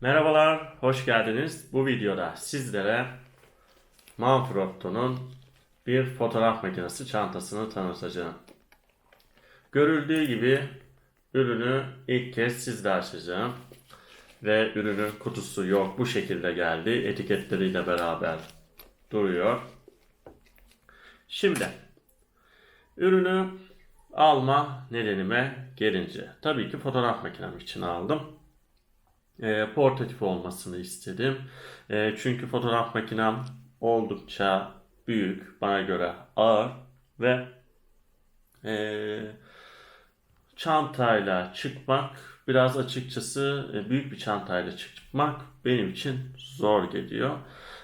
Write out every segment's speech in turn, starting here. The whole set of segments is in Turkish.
Merhabalar, hoş geldiniz. Bu videoda sizlere Manfrotto'nun bir fotoğraf makinesi çantasını tanıtacağım. Görüldüğü gibi ürünü ilk kez sizle açacağım. Ve ürünün kutusu yok. Bu şekilde geldi. Etiketleriyle beraber duruyor. Şimdi ürünü alma nedenime gelince. Tabii ki fotoğraf makinem için aldım e, portatif olmasını istedim. E, çünkü fotoğraf makinem oldukça büyük, bana göre ağır ve e, çantayla çıkmak biraz açıkçası e, büyük bir çantayla çıkmak benim için zor geliyor.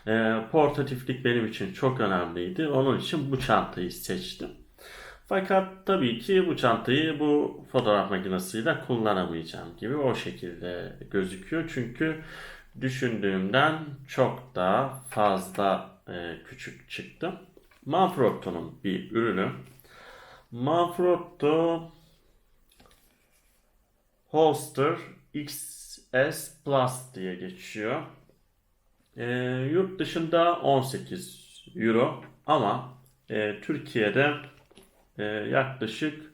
E, portatiflik benim için çok önemliydi. Onun için bu çantayı seçtim. Fakat tabii ki bu çantayı bu fotoğraf makinesiyle kullanamayacağım gibi o şekilde gözüküyor. Çünkü düşündüğümden çok daha fazla e, küçük çıktı. Manfrotto'nun bir ürünü. Manfrotto Holster XS Plus diye geçiyor. E, yurt dışında 18 euro ama e, Türkiye'de e, yaklaşık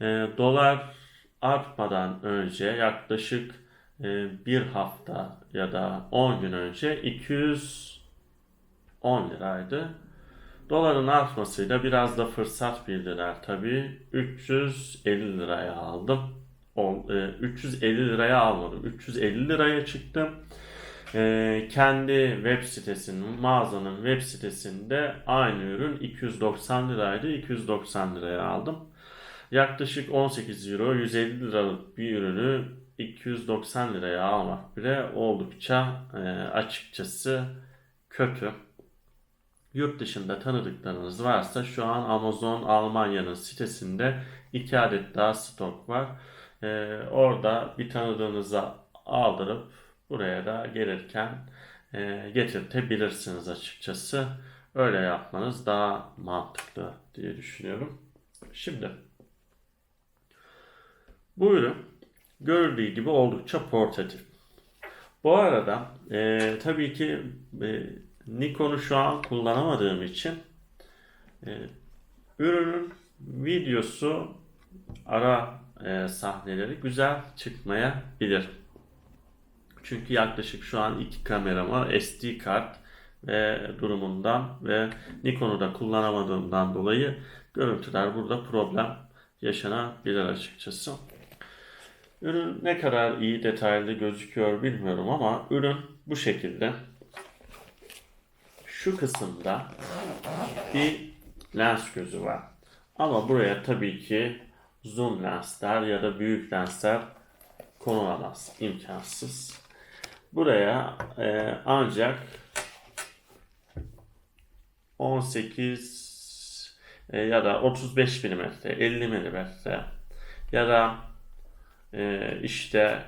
e, dolar artmadan önce yaklaşık e, bir hafta ya da 10 gün önce 210 liraydı. Doların artmasıyla biraz da fırsat bildiler tabii. 350 liraya aldım. O, e, 350 liraya almadım. 350 liraya çıktım. Ee, kendi web sitesinin, mağazanın web sitesinde aynı ürün 290 liraydı. 290 liraya aldım. Yaklaşık 18 euro, 150 liralık bir ürünü 290 liraya almak bile oldukça e, açıkçası kötü. Yurt dışında tanıdıklarınız varsa şu an Amazon Almanya'nın sitesinde iki adet daha stok var. Ee, orada bir tanıdığınıza aldırıp buraya da gelirken e, getirtebilirsiniz açıkçası. Öyle yapmanız daha mantıklı diye düşünüyorum. Şimdi bu ürün görüldüğü gibi oldukça portatif. Bu arada e, tabii ki e, Nikon'u şu an kullanamadığım için e, ürünün videosu ara e, sahneleri güzel çıkmayabilir. Çünkü yaklaşık şu an iki kamerama SD kart ve durumundan ve Nikon'u da kullanamadığımdan dolayı görüntüler burada problem yaşanabilir açıkçası. Ürün ne kadar iyi detaylı gözüküyor bilmiyorum ama ürün bu şekilde. Şu kısımda bir lens gözü var. Ama buraya tabii ki zoom lensler ya da büyük lensler konulamaz. imkansız. Buraya e, ancak 18 e, ya da 35 mm, 50 mm ya da e, işte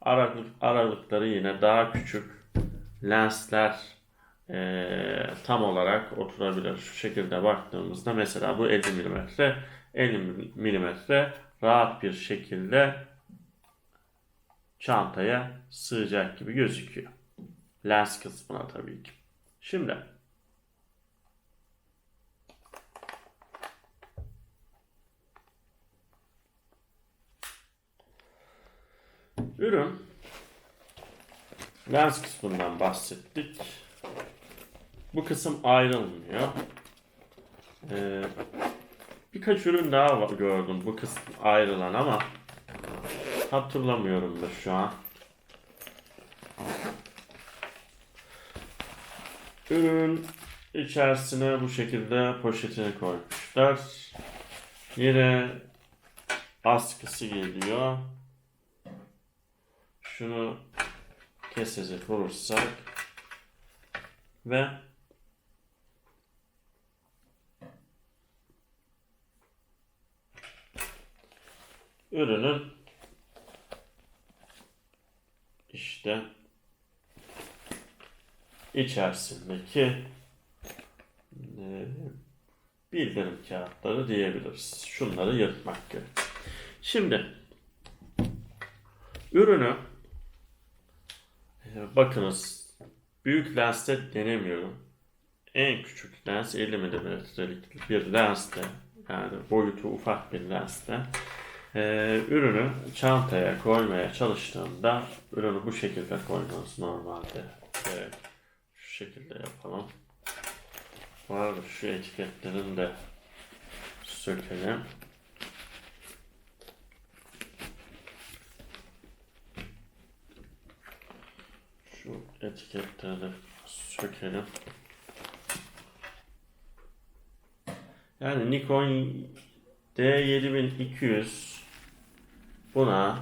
aralık, aralıkları yine daha küçük lensler e, tam olarak oturabilir. Şu şekilde baktığımızda mesela bu 50 mm 50 mm rahat bir şekilde çantaya sığacak gibi gözüküyor. Lens kısmına tabii ki. Şimdi ürün lens kısmından bahsettik. Bu kısım ayrılmıyor. Ee, birkaç ürün daha gördüm bu kısım ayrılan ama hatırlamıyorum da şu an. Ürün içerisine bu şekilde poşetini koymuşlar. Yine askısı geliyor. Şunu kesecek olursak ve ürünün işte içerisindeki e, bildirim kağıtları diyebiliriz. Şunları yırtmak gerek. Şimdi ürünü bakınız büyük lenste denemiyorum. En küçük lens 50 mm'lik bir lenste yani boyutu ufak bir lenste e, ürünü çantaya koymaya çalıştığımda ürünü bu şekilde koymanız normalde. Evet, şu şekilde yapalım. Arada şu etiketlerini de sökelim. Şu etiketleri de sökelim. Yani Nikon D7200 buna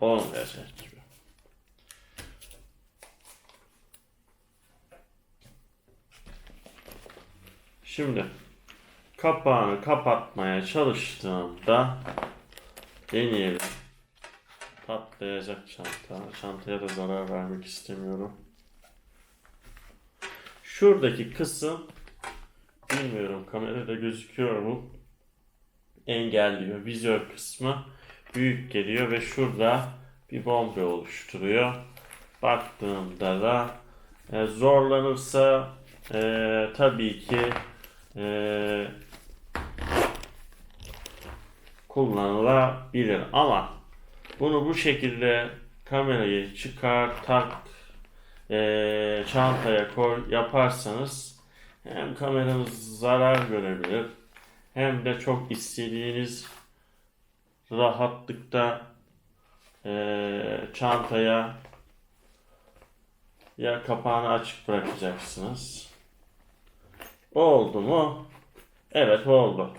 olmayacak gibi. Şimdi kapağını kapatmaya çalıştığımda deneyelim. Patlayacak çanta. Çantaya da zarar vermek istemiyorum. Şuradaki kısım bilmiyorum kamerada gözüküyor mu? Engelliyor. Vizör kısmı büyük geliyor ve şurada bir bombe oluşturuyor. Baktığımda da e, zorlanırsa e, tabii ki e, kullanılabilir ama bunu bu şekilde kamerayı çıkar tak e, çantaya koy yaparsanız hem kameranız zarar görebilir hem de çok istediğiniz rahatlıkta e, çantaya ya kapağını açık bırakacaksınız. Oldu mu? Evet oldu.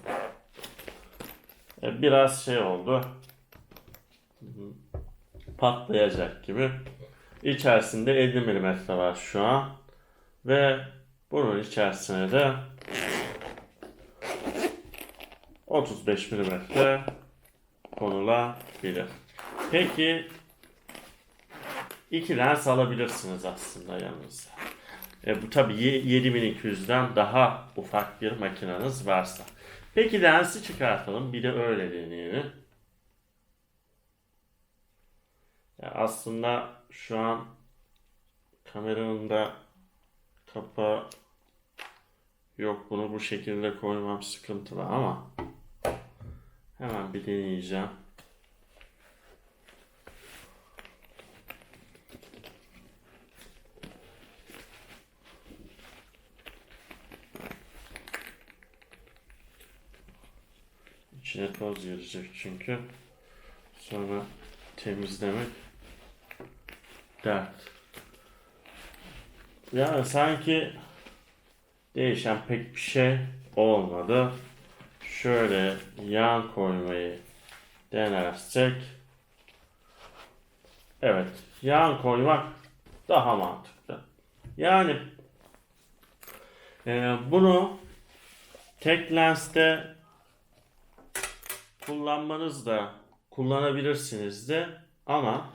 E, Biraz şey oldu. Patlayacak gibi. İçerisinde 50 mm var şu an. Ve bunun içerisine de 35 mm konulabilir. Peki iki lens alabilirsiniz aslında yanınıza. E, bu tabi 7200'den daha ufak bir makineniz varsa. Peki lensi çıkartalım. Bir de öyle deneyelim. Ya aslında şu an kameranın da kapağı yok. Bunu bu şekilde koymam sıkıntılı ama hemen bir deneyeceğim. İçine toz girecek çünkü. Sonra temizlemek dert. Yani sanki değişen pek bir şey olmadı. Şöyle yan koymayı denersek Evet, yan koymak daha mantıklı. Yani e, bunu tek lenste kullanmanız da kullanabilirsiniz de ama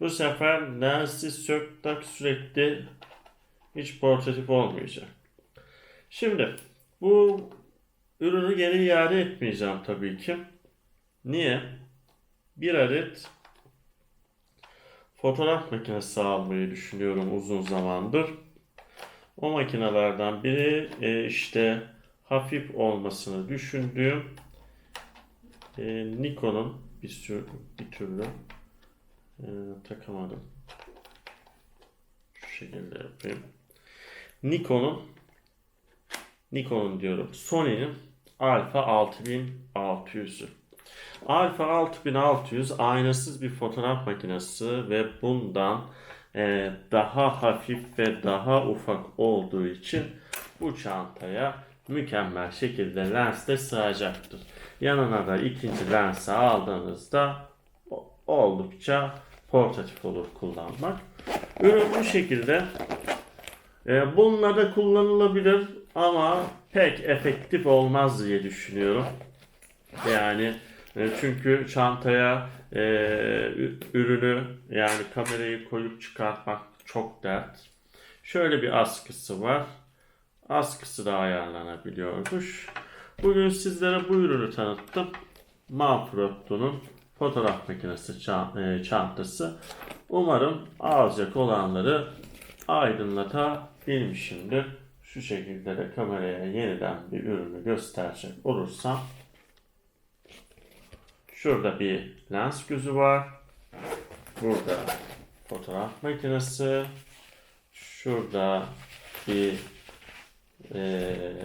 bu sefer lensi sök tak sürekli hiç portatif olmayacak. Şimdi bu ürünü geri iade etmeyeceğim tabii ki. Niye? Bir adet fotoğraf makinesi almayı düşünüyorum uzun zamandır. O makinelerden biri e, işte hafif olmasını düşündüğüm e, Nikon'un bir, sürü, bir türlü e, takamadım. Şu şekilde yapayım. Nikon'un Nikon'un diyorum. Sony'nin Alpha 6600'ü. Alpha 6600 aynasız bir fotoğraf makinesi ve bundan e, daha hafif ve daha ufak olduğu için bu çantaya mükemmel şekilde lens de sığacaktır. Yanına da ikinci lensi aldığınızda oldukça portatif olur kullanmak. Ürün bu şekilde. E, bununla da kullanılabilir ama pek efektif olmaz diye düşünüyorum. Yani e, çünkü çantaya e, ürünü yani kamerayı koyup çıkartmak çok dert. Şöyle bir askısı var. Askısı da ayarlanabiliyormuş. Bugün sizlere bu ürünü tanıttım. Manfrotto'nun fotoğraf makinesi e, çantası. Umarım alacak olanları aydınlatabilmişimdir. Şu şekilde de kameraya yeniden bir ürünü gösterecek olursam Şurada bir lens gözü var. Burada fotoğraf makinesi. Şurada bir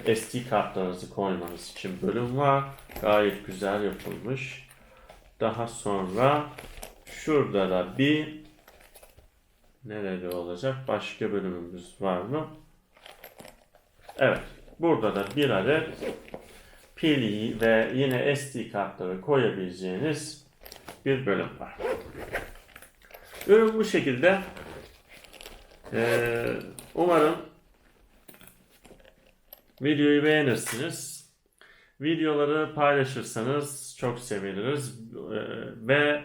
e, SD kartlarınızı koymanız için bölüm var. Gayet güzel yapılmış. Daha sonra şurada da bir nerede olacak? Başka bölümümüz var mı? Evet. Burada da bir adet pili ve yine SD kartları koyabileceğiniz bir bölüm var. Ürün bu şekilde. Ee, umarım videoyu beğenirsiniz. Videoları paylaşırsanız çok seviniriz Ee, ve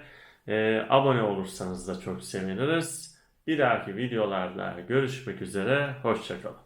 e, abone olursanız da çok seviniriz. Bir dahaki videolarda görüşmek üzere. Hoşçakalın.